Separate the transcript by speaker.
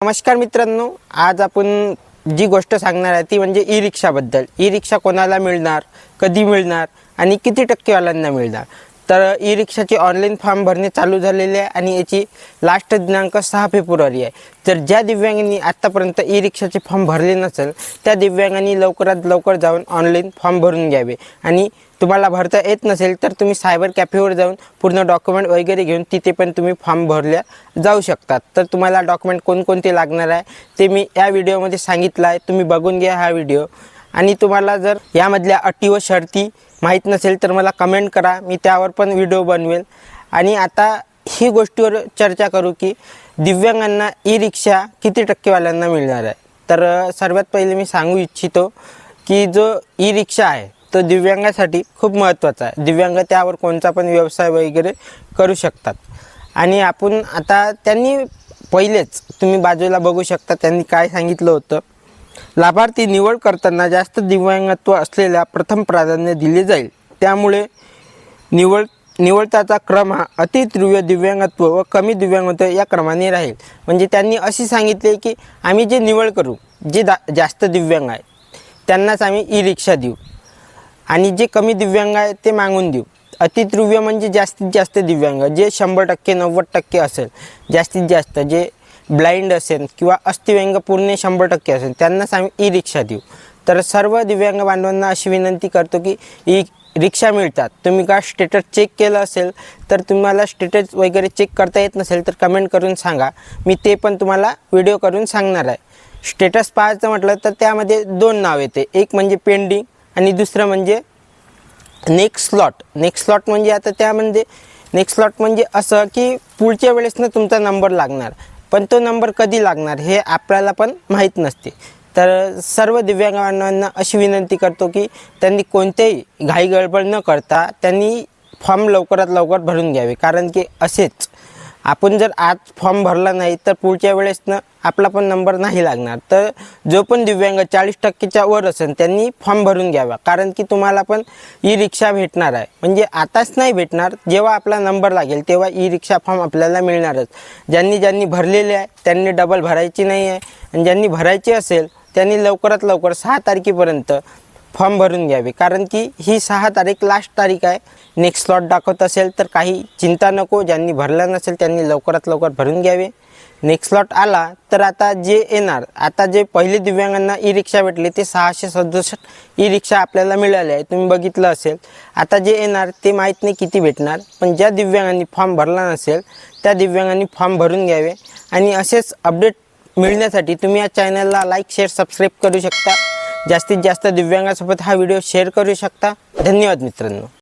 Speaker 1: नमस्कार मित्रांनो आज आपण जी गोष्ट सांगणार आहे ती म्हणजे ई रिक्षाबद्दल ई रिक्षा कोणाला मिळणार कधी मिळणार आणि किती टक्केवाल्यांना मिळणार? तर ई रिक्षाचे ऑनलाईन फॉर्म भरणे चालू झालेले आहे आणि याची लास्ट दिनांक सहा फेब्रुवारी आहे. तर ज्या दिव्यांगांनी आत्तापर्यंत ई रिक्षाचे फॉर्म भरले नसेल त्या दिव्यांगांनी लवकरात लवकर जाऊन ऑनलाईन फॉर्म भरून घ्यावे. आणि तुम्हाला भरता येत नसेल तर तुम्ही सायबर कॅफेवर जाऊन पूर्ण डॉक्युमेंट वगैरे घेऊन तिथे पण तुम्ही फॉर्म भरल्या जाऊ शकतात. तर तुम्हाला डॉक्युमेंट कोणकोणते लागणार आहे ते मी या व्हिडिओमध्ये सांगितलं आहे. तुम्ही बघून घ्या हा व्हिडिओ आणि तुम्हाला जर यामधल्या अटी व शर्ती माहीत नसेल तर मला कमेंट करा. मी त्यावर पण व्हिडिओ बनवेल. आणि आता ही गोष्टीवर चर्चा करू की दिव्यांगांना ई रिक्षा किती टक्केवाल्यांना मिळणार आहे? तर सर्वात पहिले मी सांगू इच्छितो की जो ई रिक्षा आहे तो दिव्यांगासाठी खूप महत्त्वाचा आहे. दिव्यांग त्यावर कोणता पण व्यवसाय वगैरे करू शकतात. आणि आपण आता त्यांनी पहिलेच तुम्ही बाजूला बघू शकता त्यांनी काय सांगितलं होतं. लाभार्थी निवड करताना जास्त दिव्यांगत्व असलेल्या प्रथम प्राधान्य दिले जाईल. त्यामुळे निवड निवडताचा क्रम हा अतितीव्र दिव्यांगत्व व कमी दिव्यांगत्व या क्रमाने राहील. म्हणजे त्यांनी अशी सांगितले की आम्ही जे निवड करू जे दा जास्त दिव्यांग आहे त्यांनाच आम्ही ई रिक्षा देऊ. आणि जे कमी दिव्यांग आहे ते मागून देऊ. अतितीव्र म्हणजे जास्तीत जास्त दिव्यांग जे शंभर टक्के नव्वद टक्के असेल जास्तीत जास्त जे ब्लाइंड असेल किंवा अस्थिव्यंग पूर्ण शंभर टक्के असेल त्यांनाच आम्ही ई रिक्षा देऊ. तर सर्व दिव्यांग बांधवांना अशी विनंती करतो की ई रिक्षा मिळतात. तुम्ही का स्टेटस चेक केलं असेल तर तुम्हाला स्टेटस वगैरे चेक करता येत नसेल तर कमेंट करून सांगा. मी ते पण तुम्हाला व्हिडिओ करून सांगणार आहे. स्टेटस पाहायचं म्हटलं तर त्यामध्ये दोन नाव येते. एक म्हणजे पेंडिंग आणि दुसरं म्हणजे नेक्स्ट स्लॉट नेक्स्ट स्लॉट म्हणजे आता त्यामध्ये नेक्स्ट स्लॉट म्हणजे असं की पुढच्या वेळेसनं तुमचा नंबर लागणार. पण तो नंबर कधी लागणार हे आपल्याला पण माहीत नसते. तर सर्व दिव्यांगांना अशी विनंती करतो की त्यांनी कोणतेही घाई गडबड न करता त्यांनी फॉर्म लवकरात लवकर भरून घ्यावे. कारण की असेच आपण जर आज फॉर्म भरला नाही तर पुढच्या वेळेसनं आपला पण नंबर नाही लागणार. तर जो पण दिव्यांग चाळीस टक्केच्या वर असेल त्यांनी फॉर्म भरून घ्यावा. कारण की तुम्हाला पण ई रिक्षा भेटणार आहे. म्हणजे आताच नाही भेटणार जेव्हा आपला नंबर लागेल तेव्हा ई रिक्षा फॉर्म आपल्याला मिळणारच. ज्यांनी ज्यांनी भरलेले आहे त्यांनी डबल भरायची नाही आहे. आणि ज्यांनी भरायची असेल त्यांनी लवकरात लवकर सहा तारखेपर्यंत फॉर्म भरून घ्यावे. कारण की ही सहा तारीख लास्ट तारीख आहे. नेक्स्ट स्लॉट दाखवत असेल तर काही चिंता नको ज्यांनी भरला नसेल त्यांनी लवकरात लवकर भरून घ्यावे. नेक्स्ट स्लॉट आला तर आता जे येणार आता जे पहिले दिव्यांगांना ई रिक्षा भेटले ते सहाशे सदुसष्ट ई रिक्षा आपल्याला मिळाले आहे तुम्ही बघितलं असेल. आता जे येणार ते माहीत नाही किती भेटणार पण ज्या दिव्यांगांनी फॉर्म भरला नसेल त्या दिव्यांगांनी फॉर्म भरून घ्यावे. आणि असेच अपडेट मिळण्यासाठी तुम्ही या चॅनलला लाईक शेअर सबस्क्राईब करू शकता. जास्तीत जास्त दिव्यांगासोबत हा व्हिडिओ शेअर करू शकता. धन्यवाद मित्रांनो.